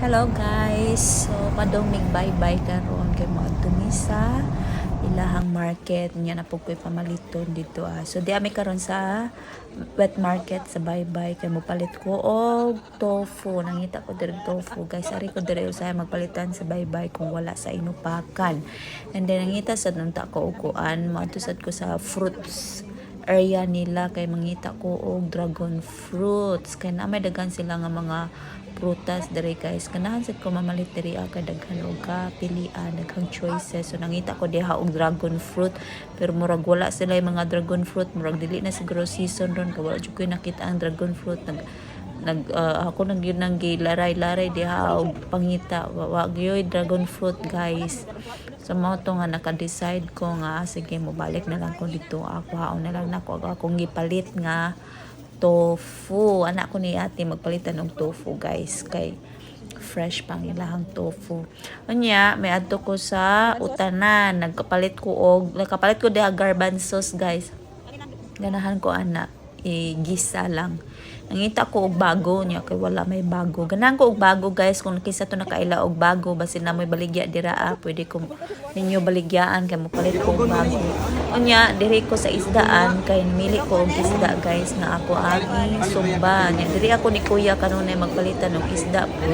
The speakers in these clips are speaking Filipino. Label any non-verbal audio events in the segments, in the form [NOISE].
Hello guys. So padong mig bye-bye karon kay mo adtumi sa ilahang market nya na pug koy pamaliton dito ah. So di ami karon sa wet market sa bye-bye kay mo palit ko og tofu. Nangita ko diri tofu guys. Ari ko diri usahay magpalitan sa bye-bye kung wala sa inupakan. And then nangita sad nung ta ko kuan, matusad ko sa fruits area nila kay mangita ko og dragon fruits. Kay na may daghan sila nga mga prutas diri guys. Ganahan sad ko mamalit diri ka daghan og ka pilian daghang choices. So nangita ko diha og dragon fruit. Pero murag wala sila yung mga dragon fruit. Murag dili na siguro season ron. Kay wala jud ko nakita ang dragon fruit. Nag nag ah, ako nang yun nang gilaray-laray diha og pangita. Wa gyoy dragon fruit guys So mo to nga naka-decide ko nga sige mo balik na lang ko dito ako haon na lang nako akong gipalit nga tofu. Anak ko ni ate magpalitan og tofu guys kay fresh pang ilahang tofu. Unya, may adto ko sa utanan. Nagkapalit ko og nagkapalit ko diha garbanzos guys. Ganahan ko ana i-gisa lang. Nangita ko og bago niya kay wala may bago. Ganahan ko og bago guys kung kisa to nakaila og bago basin na may baligya dira ah, pwede ko ninyo baligyaan kay mo palit ko og bago. Unya diri ko sa isdaan kay mili ko og isda guys nga ako ang sumba. Diri ako ni kuya kanunay magpalitan og isda po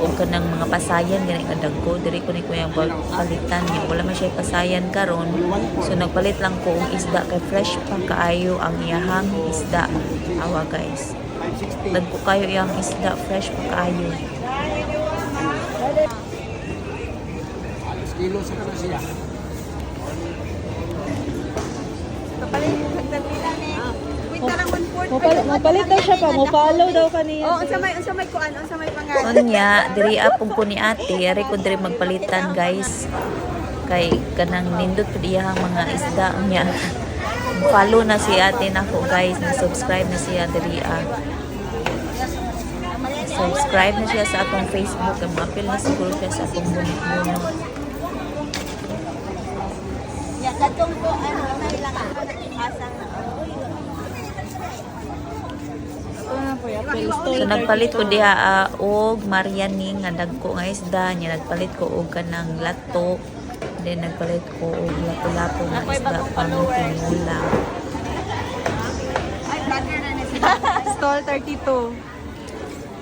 og kanang mga pasayan gani nga dagko diri ko ni kuya palitan niya wala man siya pasayan karon so nagpalit lang ko og isda kay fresh pa kaayo ang iyahang isda awa guys Dagko kayo iyang isda fresh pa kaayo Kilo sa kana siya. Kapalit mo sa tagpila ni. Winter ang 1/4. Mopal- Mopalit daw siya pa, mo-follow daw kaniya. Oh, unsa may unsa may kuan, unsa may pangalan. Unya, diri apong ko ni ate, ari ko diri magpalitan guys. Kay kanang nindot pud iyahang mga isda unya. Follow na si ate nako guys, na subscribe na siya diri ah. Subscribe na siya sa akong Facebook, ang mapil na siguro siya sa akong bunot-bunot. Ya katong ko ano kailangan ko asa na. Ito na po yan. Apple So nagpalit ko diha ah, og Mariani nga dagko nga isda niya nagpalit ko og kanang lato then nagpalit ko og lato-lato nga isda pang tinula. Ay, na ni. Stall 32.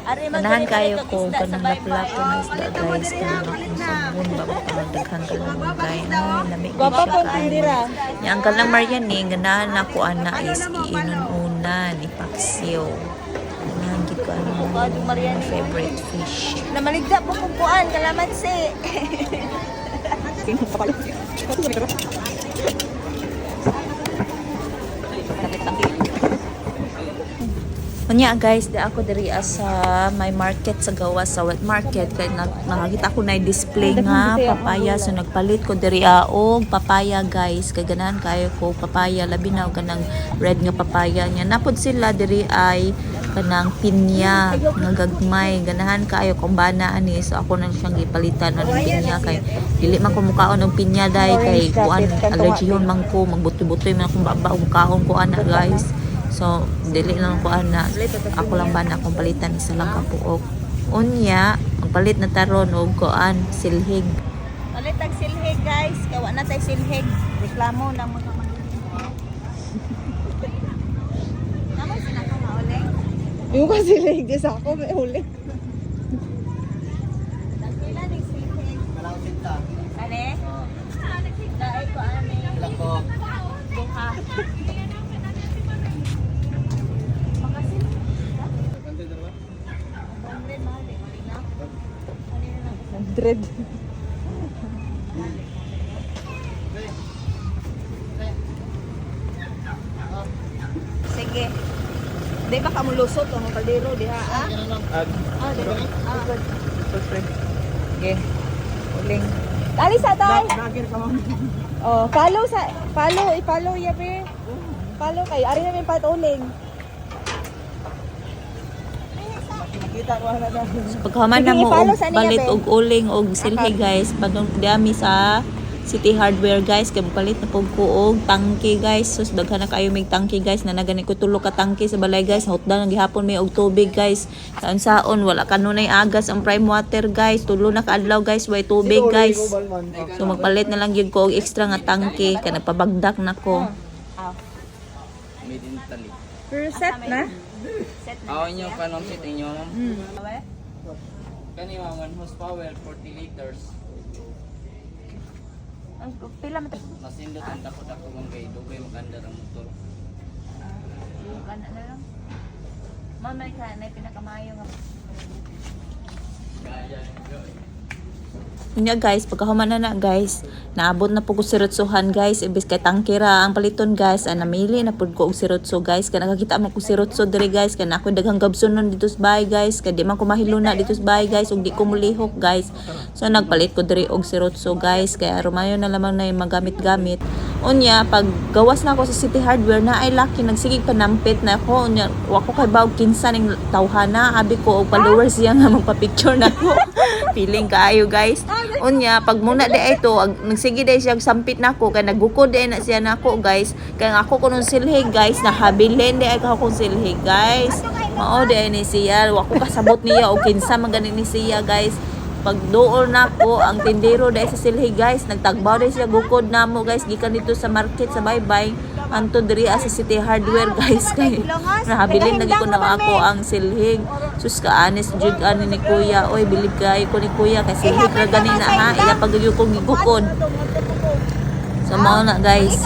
Ari Ganahan kayo ko kanang lato-lato nga isda guys kanang sabon ba ba kanang daghan ka lang mga kay na lami gid Gwapa siya po, kaayo. tindira. Nya ang kanang Mariani ganahan ako ana is iinununan ipaksiw. Ganahan gid ano mga favorite fish. Namaligda po kung kuan kalamansi. Unya guys, di ako diri sa may market sa gawas sa wet market. Kay na, nakakita ko na display nga papaya. so nagpalit ko diri ah, og papaya guys. Kay ganahan kayo ko papaya. Labi na og kanang red nga papaya niya. Napod sila diri ay kanang pinya nga gagmay ganahan kayo kung bana ani so ako nang siyang gipalitan ng pinya kay dili man ko mukaon og pinya dai kay kuan allergyhon man ko magbutoy-butoy man akong baba og kaon ko ana guys So, dili lang ko ana. Ako lang ba na akong palitan isa lang ka puok. Unya, magpalit na taron og kuan silhig. Palit ang silhig guys, kawa na tay silhig. Reklamo mga mangingisda. Naman sila ka mauleng. Yung kasi sa ako, may huli. Nagpila ng silhig. Kalaw tinta. Ane? Dahil ko ane. Lako. Buha. Ganda Mulusot ang kaldero diha ah? Ah, di ba? Ah. Okay. Uling. Dali sa tay. Oh, follow sa follow, i-follow ya be. Follow kay ari na may patuling. Nakita ko na. Pagkaman na mo og balit og uling og silhig guys. Padong dami sa City Hardware guys kay palit na pug kuog tangke guys sus daghan na kayo may tangke guys na nagani ko tulo ka tangke sa balay guys hotdan ang gihapon may og tubig guys kaon saon wala kanunay agas ang prime water guys tulo na kaadlaw guys way tubig guys so magpalit na lang gyud ko og extra nga tangke kay nagpabagdak na ko Made in Italy. Pero set na. Set na. Ako inyo kanon sit inyo ma'am. Mm. Kani 1 horsepower 40 liters. Ang pila man Masindot ang dako-dako mong kay dugay maganda ang motor. Kana na lang. Ma'am, may ka, may pinakamayo nga. Kaya nyo. Nya guys, pagkahuman na na guys, naabot na po ko sirotsohan guys, ibis kay tangkira ang paliton guys, ah, namili na pud ko og sirotso guys, kay nakakita mo ko sirotso diri guys, kay na ako daghang gabson nun dito sa bahay guys, kay di man ko mahiluna dito sa bahay guys, ug di ko mulihok guys. So nagpalit ko diri og sirotso guys, kay arumayo na lamang na yung magamit-gamit. Unya, pag gawas na ako sa City Hardware na ay laki, nagsigig panampit na ako. Unya, wako kay bawag kinsa ning tawhana, abi ko og followers siya nga magpa-picture na ko. [LAUGHS] Feeling kaayo guys. Unya, pag muna di ay to, ag, nagsige di siya sampit na ko, kay nagukod di na siya na ko guys. Nga ako kunong silhig guys, nahabilin di ay ako kung silhig guys. Mao di ay ni siya, wako kasabot niya o kinsa man gani ni siya guys pag dool na ko ang tindero dahil sa silhi guys nagtagbaw dahil siya gukod na mo guys gikan dito sa market sa baybay anto diri ah, sa city hardware guys kay nahabilin lagi ko na ako ang silhig. Sus ka anis jud ani ni kuya. Oy bilib kay ko ni kuya kay silhig ra gani na ha? iya pag ko gigukod so mao na guys.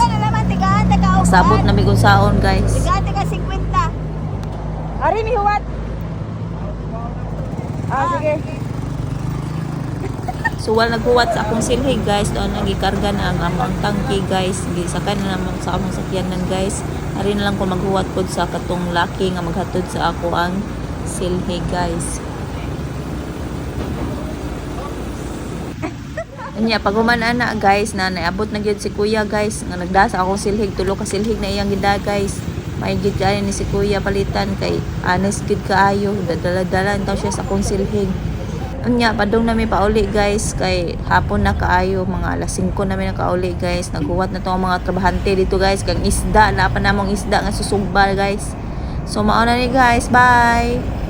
tigaan, taga sabot na mi saon guys. Tigaan, taga 50. Ari mi huwat. Ah, sige. So wala naghuwat sa akong silhig guys, doon nagikarga na ang amang tangke guys. Gisakay na naman sa among sakyanan guys. Ari na lang ko maghuwat pod sa katong laki nga maghatod sa ako ang silhig guys. [LAUGHS] Anya pag humana na guys na naabot na gyud si kuya guys nga nagdasa akong silhig tulo ka silhig na iyang gida guys. May gid ni si kuya palitan kay honest gid kaayo dadala-dala taw siya sa akong silhig. Unya, padong namin pauli guys, kay hapon na kaayo, mga alas 5 namin na kauli guys. Naghuwat na to ang mga trabahante dito guys, kang isda, na pa namong isda nga susugba guys. So mauna ni guys, bye!